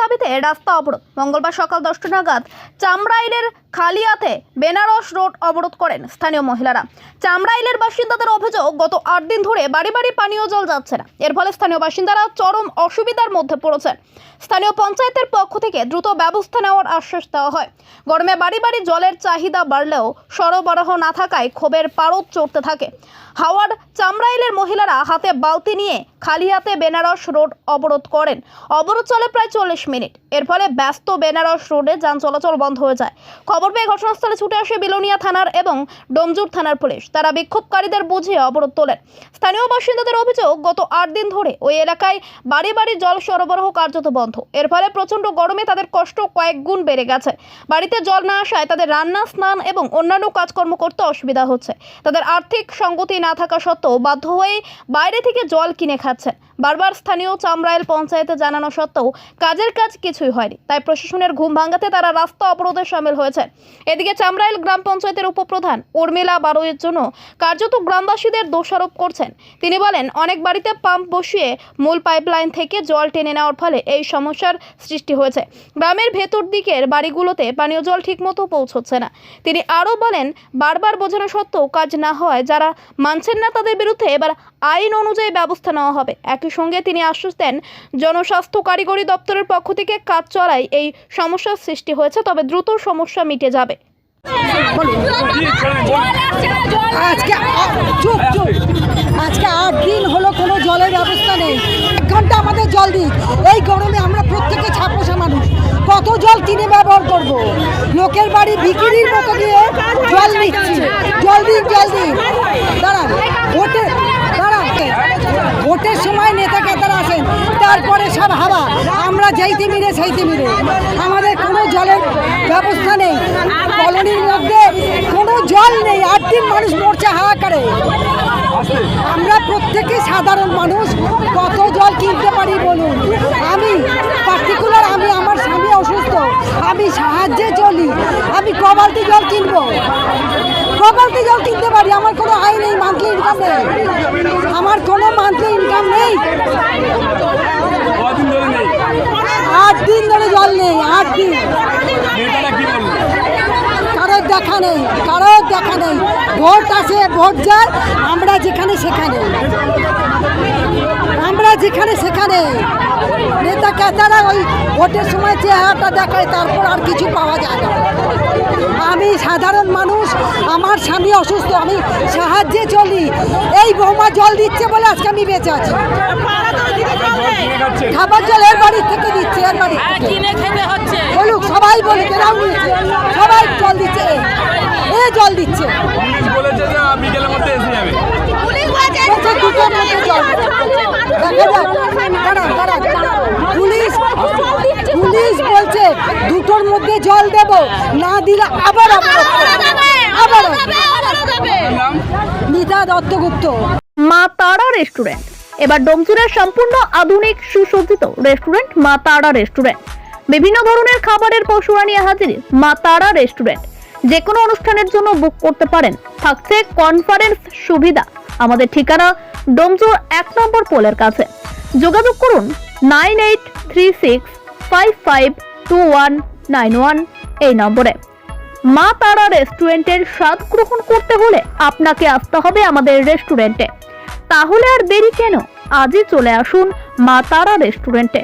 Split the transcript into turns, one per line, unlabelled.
দাবিতে রাস্তা অবরোধ। মঙ্গলবার সকাল দশটা নাগাদ চামড়াইলের খালিয়াতে বেনারস রোড অবরোধ করেন স্থানীয় মহিলারা। চামড়াইলের বাসিন্দাদের অভিযোগ, গত আট দিন ধরে বাড়ি বাড়ি পানীয় জল যাচ্ছে না। এর ফলে স্থানীয় বাসিন্দারা চরম অসুবিধার মধ্যে পড়েছেন। স্থানীয় পঞ্চায়েতের পক্ষ থেকে দ্রুত ব্যবস্থা নেওয়ার আশ্বাস দেওয়া হয়। গরমে বাড়ি বাড়ি জলের চাহিদা বাড়লেও সরবরাহ না থাকায় ক্ষোভের পারদ চড়তে থাকে। হাওয়ার চামড়াইলের মহিলারা হাতে বালতি নিয়ে খালি হাতে বেনারস রোড অবরোধ করেন। অবরোধ চলে প্রায় চল্লিশ মিনিট। এর ফলে ব্যস্ত বেনারস রোডে যান চলাচল বন্ধ হয়ে যায়। খবর পেয়ে ঘটনাস্থলে ছুটে আসে বিলোনিয়া থানার এবং ডোমজুর থানার পুলিশ। তারা বিক্ষোভকারীদের বুঝিয়ে অবরোধ তোলেন। স্থানীয় বাসিন্দাদের অভিযোগ, গত আট দিন ধরে ওই এলাকায় বাড়ি বাড়ি জল সরবরাহ কার্যত বন্ধ। এর ফলে প্রচণ্ড গরমে তাদের কষ্ট কয়েক গুণ বেড়ে গেছে। বাড়িতে জল না আসায় তাদের রান্না, স্নান এবং অন্যান্য কাজকর্ম করতে অসুবিধা হচ্ছে। তাদের আর্থিক সঙ্গতি না থাকা সত্ত্বেও বাধ্য হয়ে বাইরে থেকে জল কিনে খাচ্ছেন। বারবার স্থানীয় চামড়াইল পঞ্চায়েতে জানানো সত্ত্বেও কাজের কাজ কিছুই হয়নি। তাই প্রশাসনের ঘুম ভাঙাতে তারা রাস্তা অবরোধে সামিল হয়েছে এদিকে চামড়াইল গ্রাম পঞ্চায়েতের উপপ্রধান উর্মিলা বারোয়ের জন্য কার্যত গ্রামবাসীদের দোষারোপ করছেন। তিনি বলেন, অনেক বাড়িতে পাম্প বসিয়ে মূল পাইপলাইন থেকে জল টেনে নেওয়ার ফলে এই সমস্যার সৃষ্টি হয়েছে। গ্রামের ভেতর দিকের বাড়িগুলোতে পানীয় জল ঠিকমতো পৌঁছচ্ছে না। তিনি আরও বলেন, বারবার বোঝানো সত্ত্বেও কাজ না হওয়ায় যারা মানছেন না তাদের বিরুদ্ধে এবার আইন অনুযায়ী ব্যবস্থা নেওয়া হবে। একই সঙ্গে তিনি আশ্বাস দেন, জনস্বাস্থ্য কারিগরি দপ্তরের পক্ষ থেকে কাজ চলায় এই সমস্যার সৃষ্টি হয়েছে, তবে দ্রুত সমস্যা মিটে যাবে।
আজকে আট দিন হলো কোনো জলের ব্যবস্থা নেই। এক ঘণ্টা আমাদের জল দিক। এই গরমে আমরা প্রত্যেকে ছাপোষা মানুষ। কত জল কিনে ব্যবহার করব? লোকের বাড়ি বিক্রির মতো দিয়ে জল নিচ্ছি। জল দিন জল দিন। দাঁড়ান। ভোটে, দাঁড়ান। ভোটের সময় নেতা কেতারা আসেন। তারপরে সব হাওয়া আমরা যাইতে মিলে সেইতে মিলে জলের ব্যবস্থা নেই। কলোনির মধ্যে কোনো জল নেই আট দিন মানুষ মরছে হাহাকারে। আমরা প্রত্যেকে সাধারণ মানুষ কত জল কিনতে পারি বলুন? আমি পার্টিকুলার আমি আমার স্বামী অসুস্থ আমি সাহায্যে চলি আমি কবালতি জল কিনবো। কবালতি জল কিনতে পারি আমার কোনো আয় নেই মান্থলি ইনকাম নেই। আমার কোনো মান্থলি ইনকাম নেই। আট দিন জল নেই আট দিন দেখা নেই কারোর দেখা নেই। ভোট আসে ভোট যায় আমরা যেখানে সেখানে। আমরা যেখানে সেখানে। নেতা কেতারা ওই ভোটের সময় চেহারাটা দেখায় তারপর আর কিছু পাওয়া যায় না। আমি সাধারণ মানুষ আমার স্বামী অসুস্থ আমি সাহায্যে চলি। এই বৌমা জল দিচ্ছে বলে আজকে আমি বেঁচে আছি। খাবার জল এর বাড়ির থেকে দিচ্ছে এর
হচ্ছে।
বলুক সবাই বলে কেরাও সবাই জল দিচ্ছে এ। এ জল দিচ্ছে
পুলিশ বলেছে যে বিকেলের মধ্যে এসে যাবে
বলছে দুটোর মধ্যে জল দেখা যাক দাঁড়ান দাঁড়ান পুলিশ বলছে দুটোর মধ্যে জল দেব না দিলে আবার দত্তগুপ্ত
মা তারা রেস্টুরেন্ট। এবার ডোমচুরের সম্পূর্ণ আধুনিক সুসজ্জিত রেস্টুরেন্ট মা তারা রেস্টুরেন্ট। বিভিন্ন ধরনের খাবারের পশুরা নিয়ে হাজির মা তারা রেস্টুরেন্ট। যে কোনো অনুষ্ঠানের জন্য বুক করতে পারেন। থাকছে কনফারেন্স সুবিধা। আমাদের ঠিকানা ডোমচুর এক নম্বর পোলের কাছে। যোগাযোগ করুন nine eight three six five five two one nine one এই নম্বরে। মা তারা রেস্টুরেন্টের স্বাদ গ্রহণ করতে হলে আপনাকে আসতে হবে আমাদের রেস্টুরেন্টে। তাহলে আর দেরি কেন? আজই চলে আসুন মা তারা রেস্টুরেন্টে।